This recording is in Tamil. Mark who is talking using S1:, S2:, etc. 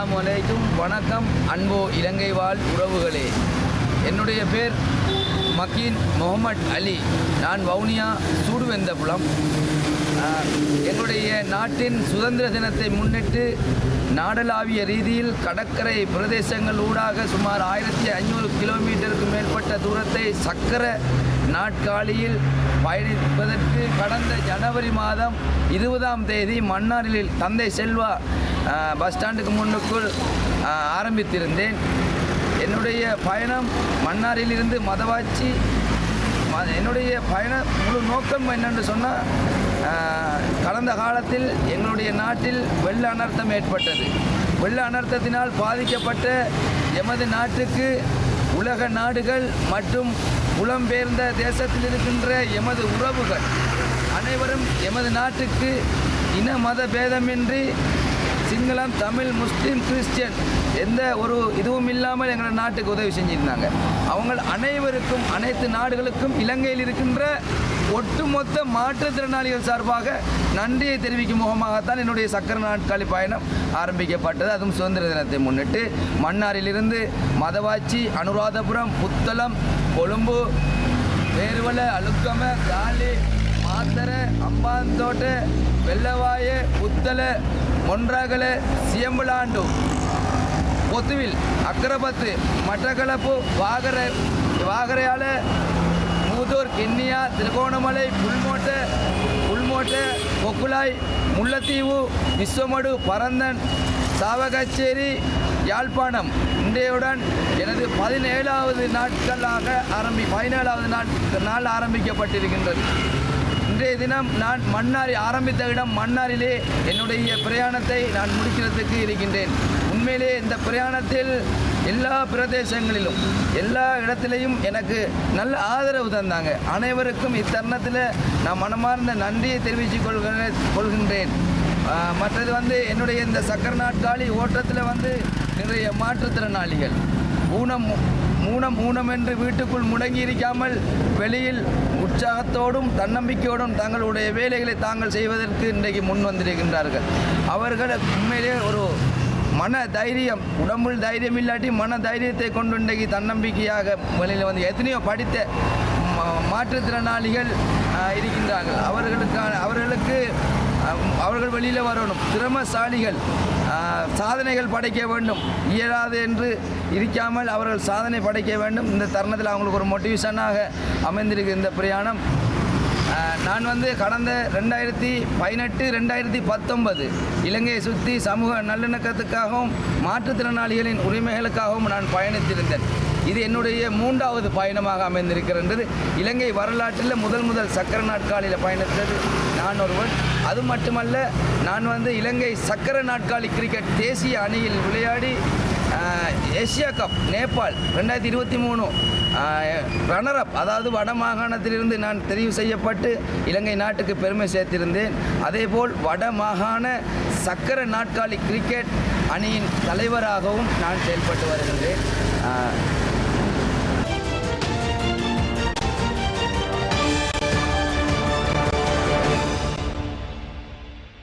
S1: அலைக்கும் வணக்கம் அன்போ இலங்கை வாழ் உறவுகளே. என்னுடைய பேர் மக்கீன் முகமட் அலி. நான் வவுனியா சூடுவெந்தபுலம் புலம் என்னுடைய நாட்டின் சுதந்திர தினத்தை முன்னிட்டு நாடளாவிய ரீதியில் கடற்கரை பிரதேசங்கள் ஊடாக சுமார் ஆயிரத்தி ஐநூறு கிலோமீட்டருக்கு மேற்பட்ட தூரத்தை சக்கர நாட்காலியில் பயணிப்பதற்கு கடந்த ஜனவரி மாதம் இருபதாம் தேதி மன்னாரில் தந்தை செல்வா பஸ் ஸ்டாண்டுக்கு முன்னுக்குள் ஆரம்பித்திருந்தேன். என்னுடைய பயணம் மன்னாரிலிருந்து மதவாச்சி ம- என்னுடைய பயண முழு நோக்கம் என்னென்று சொன்னால் கடந்த காலத்தில் எங்களுடைய நாட்டில் வெள்ள அனர்த்தம் ஏற்பட்டது. வெள்ள அனர்த்தத்தினால் பாதிக்கப்பட்ட எமது நாட்டுக்கு உலக நாடுகள் மற்றும் புலம்பெயர்ந்த தேசத்தில் இருக்கின்ற எமது உறவுகள் அனைவரும் எமது நாட்டுக்கு இன மத பேதமின்றி சிங்களம் தமிழ் முஸ்லீம் கிறிஸ்டியன் எந்த ஒரு இதுவும் இல்லாமல் எங்கள் நாட்டுக்கு உதவி செஞ்சுருந்தாங்க. அவங்க அனைவருக்கும் அனைத்து நாடுகளுக்கும் இலங்கையில் இருக்கின்ற ஒட்டுமொத்த மாற்றுத்திறனாளிகள் சார்பாக நன்றியை தெரிவிக்கும் முகமாகத்தான் என்னுடைய சக்கர நாட்காலி பயணம் ஆரம்பிக்கப்பட்டது. அதுவும் சுதந்திர தினத்தை முன்னிட்டு மன்னாரிலிருந்து மதவாச்சி அனுராதபுரம் புத்தளம் கொழும்பு வேறுவல அழுக்கம காலி மாத்தரை அம்பாந்தோட்ட வெள்ளவாய புத்தளை ஒன்றாகல சியம்பலாண்டு. பொத்துவில் அக்கரபத்து மட்டக்களப்பு வாகர வாகரையால மூதூர் கிண்ணியா திருகோணமலை புல்மோட்டை புல்மோட்டை கொக்குலாய் முல்லைத்தீவு விஸ்வமடு பரந்தன் சாவகச்சேரி யாழ்ப்பாணம். இன்றையுடன் எனது பதினேழாவது நாட்களாக ஆரம்பி பதினேழாவது நாட் நாள் ஆரம்பிக்கப்பட்டிருக்கின்றது. இன்றைய தினம் நான் மன்னாரி ஆரம்பித்த இடம் மன்னாரிலே என்னுடைய பிரயாணத்தை நான் முடிக்கிறதுக்கு இருக்கின்றேன். உண்மையிலே இந்த பிரயாணத்தில் எல்லா பிரதேசங்களிலும் எல்லா இடத்திலையும் எனக்கு நல்ல ஆதரவு தந்தாங்க. அனைவருக்கும் இத்தருணத்தில் நான் மனமார்ந்த நன்றியை தெரிவித்துக் கொள்கிறேன் கொள்கின்றேன். மற்றது வந்து என்னுடைய இந்த சக்கர நாட்காலி ஓட்டத்தில் வந்து நிறைய மாற்றுத்திறனாளிகள் ஊனம் மூணம் மூணம் என்று வீட்டுக்குள் முடங்கி இருக்காமல் வெளியில் உற்சாகத்தோடும் தன்னம்பிக்கையோடும் தங்களுடைய வேலைகளை தாங்கள் செய்வதற்கு இன்றைக்கு முன் வந்திருக்கின்றார்கள். அவர்கள் உண்மையிலே ஒரு மன தைரியம் உடம்பில் தைரியம் இல்லாட்டி மன தைரியத்தை கொண்டு இன்றைக்கு தன்னம்பிக்கையாக வெளியில் வந்து எத்தனையோ படித்த மாற்றுத்திறனாளிகள் இருக்கின்றார்கள். அவர்களுக்கான அவர்களுக்கு அவர்கள் வெளியில் வரணும். திறமசாலிகள் சாதனைகள் படைக்க வேண்டும். இயலாது என்று இருக்காமல் அவர்கள் சாதனை படைக்க வேண்டும். இந்த தருணத்தில் அவங்களுக்கு ஒரு மோட்டிவேஷனாக அமைந்திருக்கு இந்த பிரயாணம். நான் வந்து கடந்த ரெண்டாயிரத்தி பதினெட்டு ரெண்டாயிரத்தி பத்தொன்பது இலங்கையை சுற்றி சமூக நல்லிணக்கத்துக்காகவும் மாற்றுத்திறனாளிகளின் உரிமைகளுக்காகவும் நான் பயணித்திருந்தேன். இது என்னுடைய மூன்றாவது பயணமாக அமைந்திருக்கின்றது இலங்கை வரலாற்றில் முதல் முதல் சக்கர நாட்காலியில் பயணித்தது நான் ஒருவன். அது மட்டுமல்ல நான் வந்து இலங்கை சக்கர நாட்காலி கிரிக்கெட் தேசிய அணியில் விளையாடி ஏசியா கப் நேபாள் ரெண்டாயிரத்தி இருபத்தி மூணு ரன்னரப் அதாவது வட மாகாணத்திலிருந்து நான் தெரிவு செய்யப்பட்டு இலங்கை நாட்டுக்கு பெருமை சேர்த்திருந்தேன். அதேபோல் வட மாகாண சக்கர நாட்காலி கிரிக்கெட் அணியின் தலைவராகவும் நான் செயல்பட்டு வருகின்றேன்.